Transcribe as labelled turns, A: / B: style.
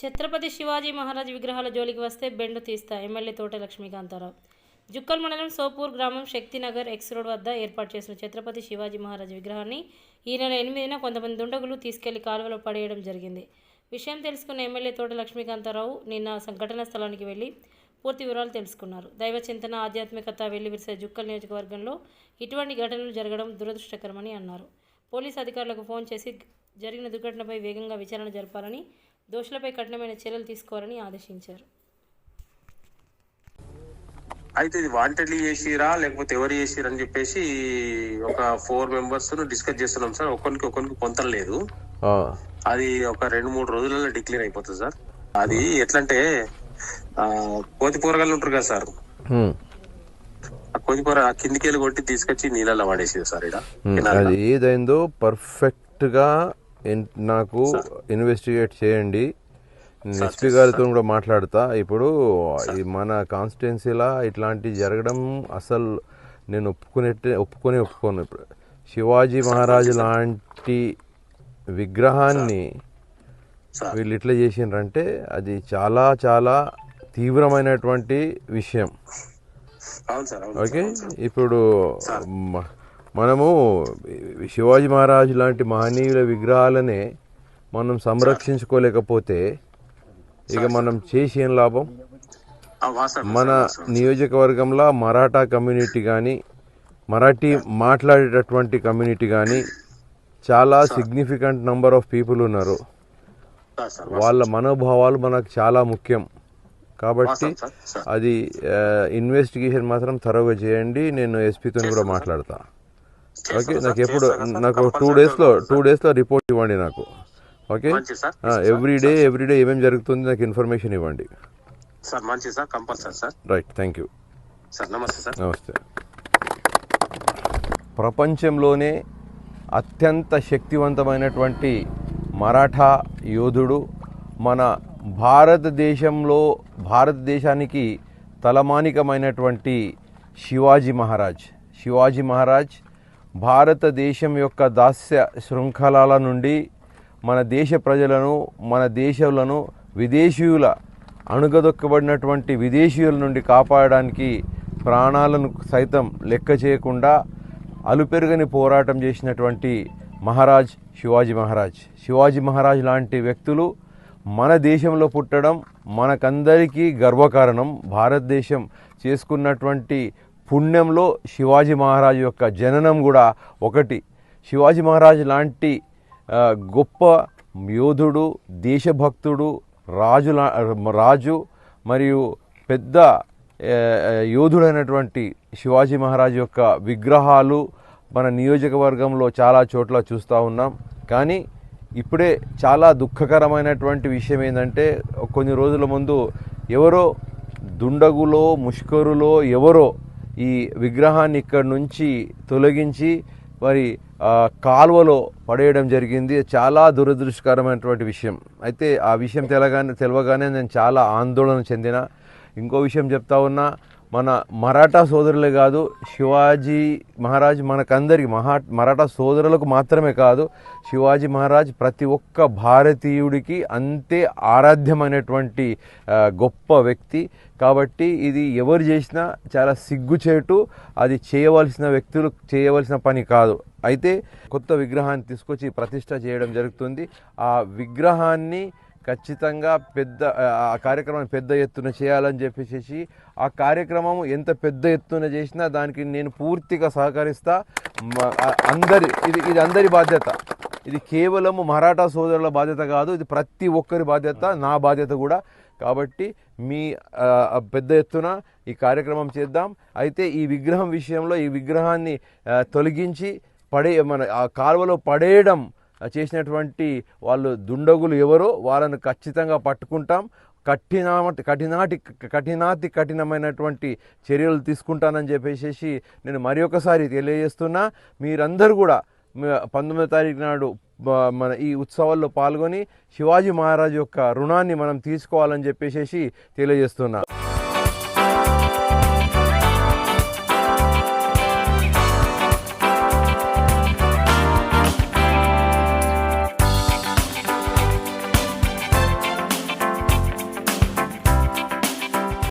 A: ఛత్రపతి శివాజీ మహారాజ్ విగ్రహాల జోలికి వస్తే బెండు తీస్తా ఎమ్మెల్యే తోట లక్ష్మీకాంతారావు. జుక్కల్ మండలం సోపూర్ గ్రామం శక్తినగర్ ఎక్స్ రోడ్ వద్ద ఏర్పాటు చేసిన ఛత్రపతి శివాజీ మహారాజ్ విగ్రహాన్ని ఈ నెల ఎనిమిదిన కొంతమంది దుండగులు తీసుకెళ్ళి కాలువలో పడేయడం జరిగింది. విషయం తెలుసుకున్న ఎమ్మెల్యే తోట లక్ష్మీకాంతారావు నిన్న సంఘటన స్థలానికి వెళ్ళి పూర్తి వివరాలు తెలుసుకున్నారు. దైవ చింతన ఆధ్యాత్మికత వెళ్ళి విరిసే జుక్కల్ నియోజకవర్గంలో ఇటువంటి ఘటనలు జరగడం దురదృష్టకరమని అన్నారు. పోలీస్ అధికారులకు ఫోన్ చేసి జరిగిన దుర్ఘటనపై వేగంగా విచారణ జరపాలని దోషులపై కఠినమైన చర్యలు తీసుకోవాలని ఆదేశించారు.
B: అయితే ఇది వాంటెడ్లీ చేసిరా లేకపోతే ఎవరు చేసిరా అని చెప్పేసి ఒక ఫోర్ మెంబర్స్ డిస్కస్ చేస్తున్నాం సార్. ఒకరికి ఒకరికి పొంతం లేదు.
C: ఆ,
B: అది ఒక రెండు మూడు రోజులలో డిక్లేర్ అయిపోతుంది సార్. అది ఎట్లంటే కోతి కూరగాయలు ఉంటారు కదా సార్.
C: హ్మ్,
B: ఆ కోతి కూర కిందికి వెళ్ళి కొట్టి తీసుకొచ్చి నీళ్ళలో పడేసింది సార్ ఇక్కడ
C: ఏదైందో పర్ఫెక్ట్గా ఇన్- నాకు ఇన్వెస్టిగేట్ చేయండి. నేను ఎస్పీ గారితో కూడా మాట్లాడతా. ఇప్పుడు ఈ మన కాన్స్టిట్యున్సీలా ఇట్లాంటివి జరగడం అసలు నేను ఒప్పుకునే ఒప్పుకొని ఒప్పుకోను. ఇప్పుడు శివాజీ మహారాజు లాంటి విగ్రహాన్ని వీళ్ళు ఇట్లా చేసిండ్రంటే అది చాలా చాలా తీవ్రమైనటువంటి విషయం. ఓకే? ఇప్పుడు మనము శివాజీ మహారాజు లాంటి మహనీయుల విగ్రహాలనే మనం సంరక్షించుకోలేకపోతే ఇక మనం చేసి లాభం? మన. నియోజకవర్గంలో మరాఠా కమ్యూనిటీ కానీ మరాఠీ మాట్లాడేటటువంటి కమ్యూనిటీ కానీ చాలా సిగ్నిఫికెంట్ నంబర్ ఆఫ్ పీపుల్ ఉన్నారు. వాళ్ళ మనోభావాలు మనకు చాలా ముఖ్యం. కాబట్టి. అది ఇన్వెస్టిగేషన్ మాత్రం త్వరగా చేయండి. నేను ఎస్పీతో కూడా మాట్లాడతా. ఓకే నాకు ఎప్పుడు నాకు టూ డేస్లో టూ. డేస్లో రిపోర్ట్ ఇవ్వండి నాకు. Okay? Every day every day ఏమేమి జరుగుతుంది నాకు ఇన్ఫర్మేషన్ ఇవ్వండి.
B: Sir sir compulsory sir.
C: Right thank you.
B: Sir నమస్తే సార్.
C: నమస్తే. ప్రపంచంలోనే అత్యంత శక్తివంతమైనటువంటి మరాఠా యోధుడు మన భారతదేశంలో భారతదేశానికి తలమానికమైనటువంటి శివాజీ మహారాజ్. శివాజీ మహారాజ్ భారతదేశం యొక్క దాస్య శృంఖలాల నుండి మన దేశ ప్రజలను మన దేశంలను విదేశీయుల అణుగదొక్కబడినటువంటి విదేశీయుల నుండి కాపాడడానికి ప్రాణాలను సైతం లెక్క చేయకుండా అలుపెరుగని పోరాటం చేసినటువంటి మహారాజ్ శివాజీ మహారాజ్. శివాజీ మహారాజ్ లాంటి వ్యక్తులు మన దేశంలో పుట్టడం మనకందరికీ గర్వకారణం. భారతదేశం చేసుకున్నటువంటి పుణ్యంలో శివాజీ మహారాజు యొక్క జననం కూడా ఒకటి. శివాజీ మహారాజు లాంటి గొప్ప యోధుడు దేశభక్తుడు రాజు రాజు మరియు పెద్ద యోధుడైనటువంటి శివాజీ మహారాజ్ యొక్క విగ్రహాలు మన నియోజకవర్గంలో చాలా చోట్ల చూస్తూ ఉన్నాం. కానీ ఇప్పుడే చాలా దుఃఖకరమైనటువంటి విషయం ఏంటంటే కొన్ని రోజుల ముందు ఎవరో దుండగులో ముష్కరులో ఎవరో ఈ విగ్రహాన్ని ఇక్కడ నుంచి తొలగించి మరి కాలువలో పడేయడం జరిగింది. చాలా దురదృష్టకరమైనటువంటి విషయం. అయితే ఆ విషయం తెలగానే తెలవగానే నేను చాలా ఆందోళన చెందిన. ఇంకో విషయం చెప్తా ఉన్నా మన మరాఠా సోదరులే కాదు శివాజీ మహారాజ్ మనకందరికి మహా మరాఠా సోదరులకు మాత్రమే కాదు శివాజీ మహారాజ్ ప్రతి ఒక్క భారతీయుడికి అంతే ఆరాధ్యమైనటువంటి గొప్ప వ్యక్తి. కాబట్టి ఇది ఎవరు చేసినా చాలా సిగ్గుచేటు అది చేయవలసిన వ్యక్తులు చేయవలసిన పని కాదు. అయితే కొత్త విగ్రహాన్ని తీసుకొచ్చి ప్రతిష్ట చేయడం జరుగుతుంది. ఆ విగ్రహాన్ని ఖచ్చితంగా పెద్ద ఆ కార్యక్రమాన్ని పెద్ద ఎత్తున చేయాలని చెప్పేసి ఆ కార్యక్రమం ఎంత పెద్ద ఎత్తున చేసినా దానికి నేను పూర్తిగా సహకరిస్తా. అందరి ఇది ఇది అందరి బాధ్యత. ఇది కేవలము మరాఠా సోదరుల బాధ్యత కాదు ఇది ప్రతి ఒక్కరి బాధ్యత నా బాధ్యత కూడా. కాబట్టి మీ పెద్ద ఎత్తున ఈ కార్యక్రమం చేద్దాం. అయితే ఈ విగ్రహం విషయంలో ఈ విగ్రహాన్ని తొలగించి పడే మన ఆ కాలువలో పడేయడం చేసినటువంటి వాళ్ళు దుండగులు ఎవరో వాళ్ళను ఖచ్చితంగా పట్టుకుంటాం. కఠిన కఠినాటి కఠినాతి కఠినమైనటువంటి చర్యలు తీసుకుంటానని చెప్పేసి నేను మరి ఒకసారి తెలియజేస్తున్నా. మీరందరూ కూడా మ- పంతొమ్మిదో తారీఖు నాడు మన ఈ ఉత్సవాల్లో పాల్గొని శివాజీ మహారాజ్ యొక్క రుణాన్ని మనం తీసుకోవాలని చెప్పేసి తెలియజేస్తున్నా.